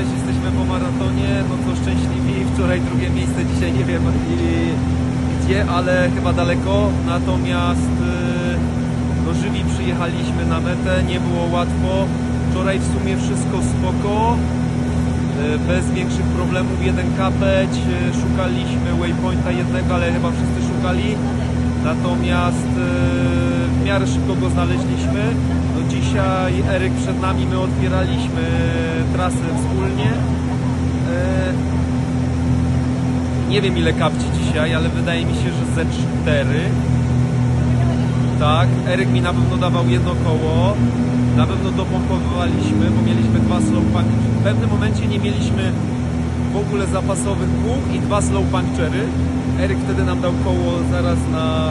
Jesteśmy po maratonie, no co szczęśliwi, wczoraj drugie miejsce, dzisiaj nie wiem gdzie, ale chyba daleko, natomiast no żywi przyjechaliśmy na metę, nie było łatwo, wczoraj w sumie wszystko spoko, y, bez większych problemów, jeden kapeć, y, szukaliśmy waypointa jednego, ale chyba wszyscy szukali, natomiast w miarę szybko go znaleźliśmy. No dzisiaj Eryk przed nami, my otwieraliśmy trasę wspólnie. E, Nie wiem ile kapci dzisiaj, ale wydaje mi się, że ze cztery. Tak, Eryk mi na pewno dawał jedno koło. Na pewno dopompowaliśmy, bo mieliśmy dwa slow punch. W pewnym momencie nie mieliśmy w ogóle zapasowych kół i dwa slow punctury. Eryk wtedy nam dał koło zaraz na,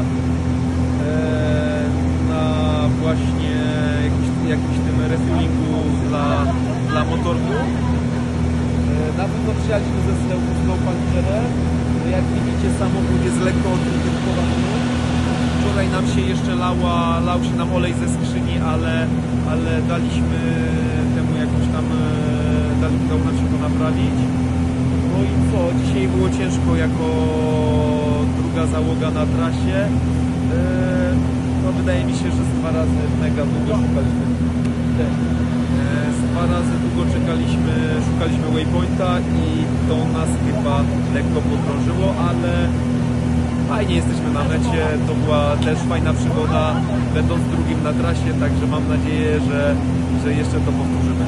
e, na właśnie jakimś, jakimś tym refuelingu dla, dla motorku. E, Na pewno przyjechaliśmy ze puncturem. No Jak widzicie samochód jest lekko odrygowany. Wczoraj nam się jeszcze lała, lał się nam olej ze skrzyni, ale, ale daliśmy temu jakąś tam, e, dali, dał nam się to naprawić. No i co, dzisiaj było ciężko jako druga załoga na trasie. No wydaje mi się, że z dwa razy mega długo szukaliśmy. E, Z dwa razy długo czekaliśmy, szukaliśmy waypointa i to nas chyba lekko podrążyło, ale fajnie jesteśmy na mecie. To była też fajna przygoda, będąc drugim na trasie, także mam nadzieję, że, że jeszcze to powtórzymy.